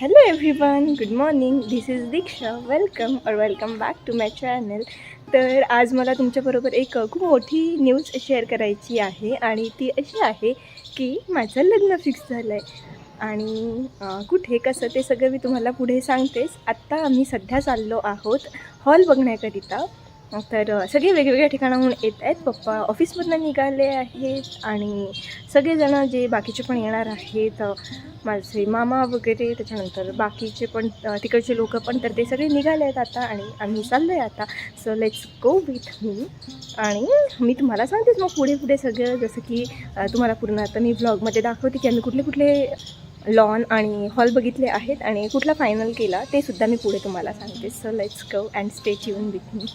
Hello everyone good morning this is Diksha welcome और welcome back to my channel तर आज मला तुमच्याबरोबर एक खूप मोठी न्यूज शेअर करायची आहे आणि ती अशी आहे की माझं लग्न फिक्स झालं आहे आणि कुठे कसं ते सगळं मी तुम्हाला पुढे सांगतेच. आत्ता आम्ही सध्या चाललो आहोत हॉल बघण्याकरिता. तर सगळे वेगवेगळ्या ठिकाणाहून येत आहेत. पप्पा ऑफिसमधनं निघाले आहेत आणि सगळेजणं जे बाकीचे पण येणार आहेत माझे मामा वगैरे त्याच्यानंतर बाकीचे पण तिकडचे लोक पण तर ते सगळे निघाले आहेत आता आणि आम्ही चाललो आहे आता. So let's go with me आणि मी तुम्हाला सांगतेच मग पुढे पुढे सगळं. जसं की तुम्हाला पूर्ण आता मी ब्लॉगमध्ये दाखवते की आम्ही कुठले कुठले लॉन आणि हॉल बघितले आहेत आणि कुठला फायनल केला ते सुद्धा मी पुढे तुम्हाला सांगते. So let's go and stay tune with me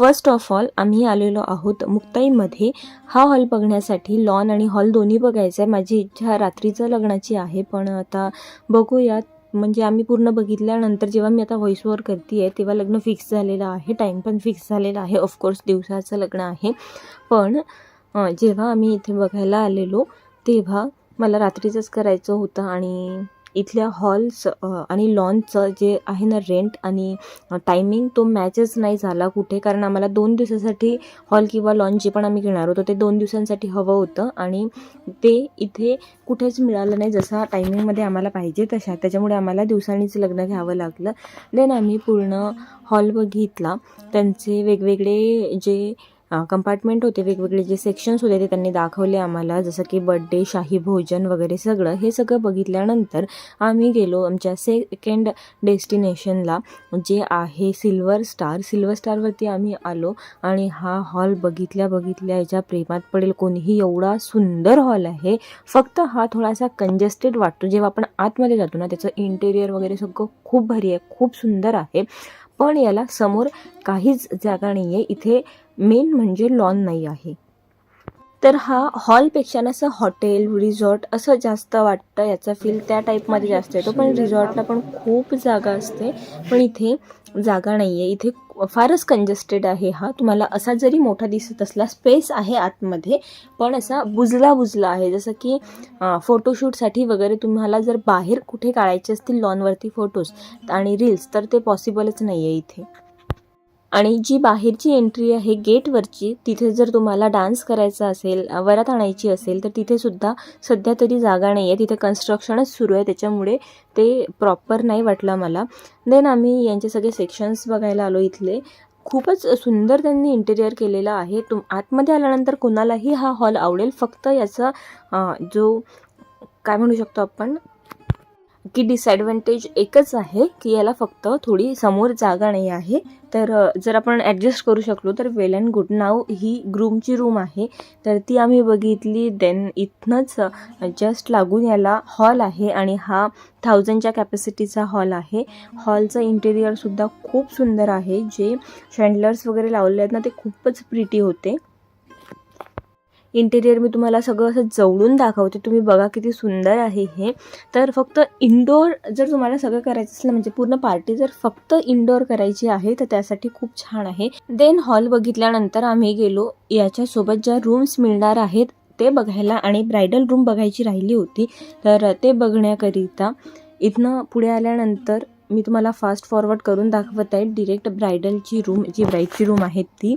first of all आम्ही आलेलो आहोत मुक्ताईमध्ये. हा हॉल बघण्यासाठी लॉन आणि हॉल दोन्ही बघायचा आहे माझी इच्छा रात्रीचं लग्नाची आहे पण आता बघूयात. म्हणजे आम्ही पूर्ण बघितल्यानंतर जेव्हा मी आता व्हॉइस ओवर करते आहे तेव्हा लग्न फिक्स झालेलं आहे टाईम पण फिक्स झालेला आहे. ऑफकोर्स दिवसाचं लग्न आहे. पण जेव्हा आम्ही इथे बघायला आलेलो तेव्हा मला रात्रीचंच करायचं होतं आणि इथल्या हॉल्स आणि लॉनचं जे आहे ना रेंट आणि टायमिंग तो मॅचच नाही झाला कुठे. कारण आम्हाला दोन दिवसासाठी हॉल किंवा लॉन जे पण आम्ही घेणार होतो ते दोन दिवसांसाठी हवं होतं. आणि ते इथे कुठेच मिळालं नाही जसा टायमिंगमध्ये आम्हाला पाहिजे तशा. त्याच्यामुळे आम्हाला दिवसांनीच लग्न घ्यावं लागलं. देन आम्ही पूर्ण हॉल बघितला. त्यांचे वेगवेगळे जे कंपार्टमेंट होते वेगवेगळे जे सेक्शन्स होते ते त्यांनी दाखवले आम्हाला. जसं की बड्डे शाही भोजन वगैरे सगळं. हे सगळं बघितल्यानंतर आम्ही गेलो आमच्या सेकंड डेस्टिनेशनला जे आहे सिल्वर स्टार सिल्वर स्टारवरती आम्ही आलो आणि हा हॉल बघितल्या बघितल्या याच्या प्रेमात पडेल. कोणीही एवढा सुंदर हॉल आहे. फक्त हा थोडासा कंजेस्टेड वाटतो. जेव्हा आपण आतमध्ये जातो ना त्याचं इंटेरियर वगैरे सगळं खूप भारी आहे खूप सुंदर आहे. पण याला समोर काहीच जागा नाही आहे इथे मेन म्हणजे लॉन नाही आहे. तर हा हॉलपेक्षा ना असं हॉटेल रिसॉर्ट असं जास्त वाटतं याचा फील त्या टाईपमध्ये जास्त येतो. पण रिझॉर्टला पण खूप जागा असते. पण इथे जागा नाही आहे इथे फारच कंजेस्टेड आहे हा. तुम्हाला असा जरी मोठा दिसत असला स्पेस आहे आतमध्ये पण असा बुजला बुजला आहे. जसं की फोटोशूटसाठी वगैरे तुम्हाला जर बाहेर कुठे काढायचे असतील लॉनवरती फोटोज आणि रील्स तर ते पॉसिबलच नाही आहे इथे. आणि जी बाहेरची एंट्री आहे गेटवरची तिथे जर तुम्हाला डान्स करायचा असेल वरात आणायची असेल तर तिथेसुद्धा सध्या तरी जागा नाही आहे तिथे कन्स्ट्रक्शनच सुरू आहे. त्याच्यामुळे ते प्रॉपर नाही वाटलं मला. देन आम्ही यांचे सगळे सेक्शन्स बघायला आलो इथले. खूपच सुंदर त्यांनी इंटेरियर केलेलं आहे. तुम आतमध्ये आल्यानंतर कोणालाही हा हॉल आवडेल. फक्त याचा जो काय म्हणू शकतो आपण? की डिसॲडव्हान्टेज एकच आहे की याला फक्त थोडी समोर जागा नाही आहे. तर जर आपण ॲडजस्ट करू शकलो तर वेल अँड गुड नाव ही ग्रूमची रूम आहे. तर ती आम्ही बघितली. देन इथनंच जस्ट लागून याला हॉल आहे आणि हा थाउजंडच्या कॅपॅसिटीचा हॉल आहे. हॉलचं इंटेरियरसुद्धा खूप सुंदर आहे. जे शँडलर्स वगैरे लावले आहेत ना ते खूपच प्रिटी होते. इंटेरियर मी तुम्हाला सगळं असं जवळून दाखवते. तुम्ही बघा किती सुंदर आहे हे. तर फक्त इनडोअर जर तुम्हाला सगळं करायचं असलं म्हणजे पूर्ण पार्टी जर फक्त इनडोअर करायची आहे तर त्यासाठी खूप छान आहे. देन हॉल बघितल्यानंतर आम्ही गेलो. याच्यासोबत ज्या रूम्स मिळणार आहेत ते बघायला आणि ब्रायडल रूम बघायची राहिली होती तर ते बघण्याकरिता इथनं पुढे आल्यानंतर मी तुम्हाला फास्ट फॉरवर्ड करून दाखवत आहे. डिरेक्ट ब्रायडलची रूम जी ब्राईडची रूम आहे ती.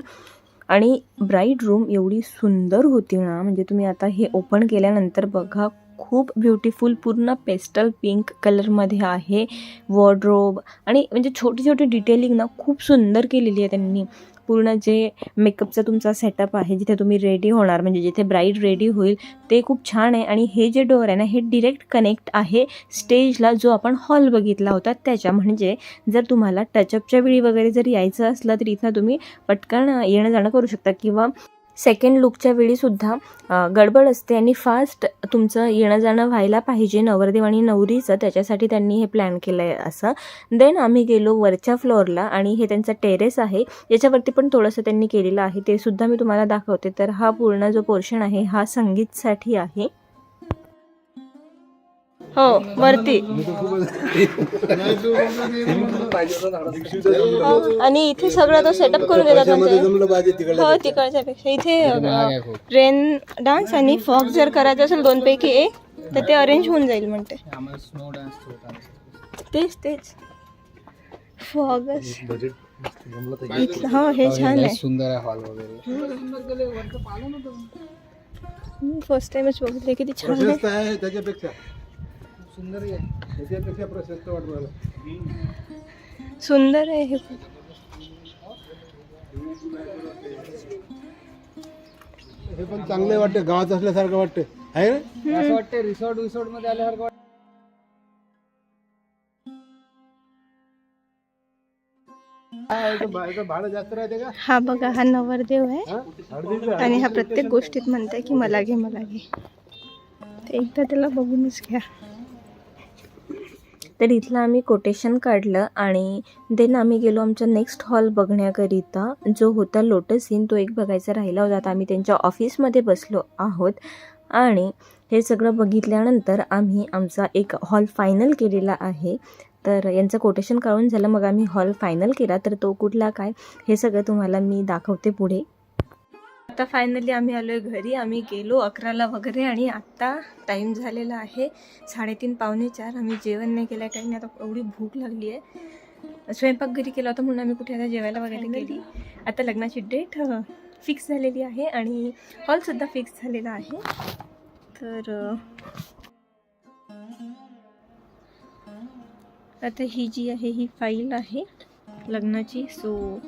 आणि ब्राईड रूम एवढी सुंदर होती ना म्हणजे तुम्ही आता हे ओपन केल्यानंतर बघा खूप ब्युटिफुल पूर्ण पेस्टल पिंक कलरमध्ये आहे. वॉर्ड्रोब आणि म्हणजे छोटी छोटी डिटेलिंग ना खूप सुंदर केलेली आहे त्यांनी. पूर्ण जे मेकअपचा तुमचा सेटअप आहे जिथे तुम्ही रेडी होणार म्हणजे जिथे ब्राईड रेडी होईल ते खूप छान आहे. आणि हे जे डोअर आहे ना हे डिरेक्ट कनेक्ट आहे स्टेजला जो आपण हॉल बघितला होता. त्याच्या म्हणजे जर तुम्हाला टचअपच्या वेळी वगैरे जर यायचं असलं तर इथनं तुम्ही पटकन येणं जाणं करू शकता. किंवा सेकंड लुकच्या वेळीसुद्धा गडबड असते आणि फास्ट तुमचं येणं जाणं व्हायला पाहिजे. नवरदेव आणि नवरीचं त्याच्यासाठी त्यांनी हे प्लॅन केलं आहे असं. देन आम्ही गेलो वरच्या फ्लोअरला आणि हे त्यांचं टेरेस आहे. याच्यावरती पण थोडंसं त्यांनी केलेलं आहे. ते सुद्धा मी तुम्हाला दाखवते. तर हा पूर्ण जो पोर्शन आहे हा संगीतसाठी आहे. हो वरती. आणि इथे सगळं तो सेटअप करून देतात म्हणजे. हो तिकडच्या पेक्षा इथे रेन डान्स आणि फॉक जर करायचं असेल दोन पैकी एक तर ते अरेंज होऊन जाईल म्हणते. तेच तेच. तर हा हे छान आहे. सुंदर आहे हॉल वगैरे. मी फर्स्ट टाइमच बघितले किती छान आहे त्याच्यापेक्षा. सुंदर आहे. त्याच्यापेक्षा प्रशस्त वाटू राहिलं सुंदर आहे हे. हे पण चांगले वाटते गावात असल्यासारखं वाटते. आहे ना? असं वाटतं रिसॉर्ट विसॉर्टमध्ये आल्यासारखं वाटतं. हा बघा हा नवरदेव आहे. आणि हा प्रत्येक गोष्टीत म्हणताय की मला घे मला घे. एकदा त्याला बघूनच घ्या. तर इथलं आम्ही कोटेशन काढलं आणि देन आम्ही गेलो आमच्या नेक्स्ट हॉल बघण्याकरिता. जो होता लोटस इन तो एक बघायचा राहिला होता. आता आम्ही त्यांच्या ऑफिसमध्ये बसलो आहोत. आणि हे सगळं बघितल्यानंतर आम्ही आमचा एक हॉल फायनल केलेला आहे. तर यांचं कोटेशन काढून झालं. मग आम्ही हॉल फायनल केला. तर तो कुठला काय हे सगळं तुम्हाला मी दाखवते पुढे. आता फायनली आम्ही आलो आहे घरी. आम्ही गेलो अकराला वगैरे आणि आत्ता टाईम झालेला आहे साडेतीन पावणे चार. आम्ही जेवण नाही केलं आहे काही नाही. आता एवढी भूक लागली आहे. स्वयंपाक घरी केला होता म्हणून आम्ही कुठे आता जेवायला वगैरे गेली. आता लग्नाची डेट फिक्स झालेली आहे आणि हॉलसुद्धा फिक्स झालेला आहे. तर आता ही जी आहे ही फाईल आहे लग्नाची. सो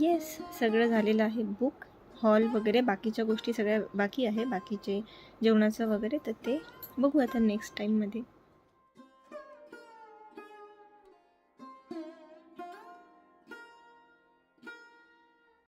येस सगळं झालेलं आहे बुक हॉल वगैरे बाकीच्या गोष्टी सगळ्या बाकी आहे. बाकीचे जेवणाचं वगैरे तर ते बघू आता नेक्स्ट टाईममध्ये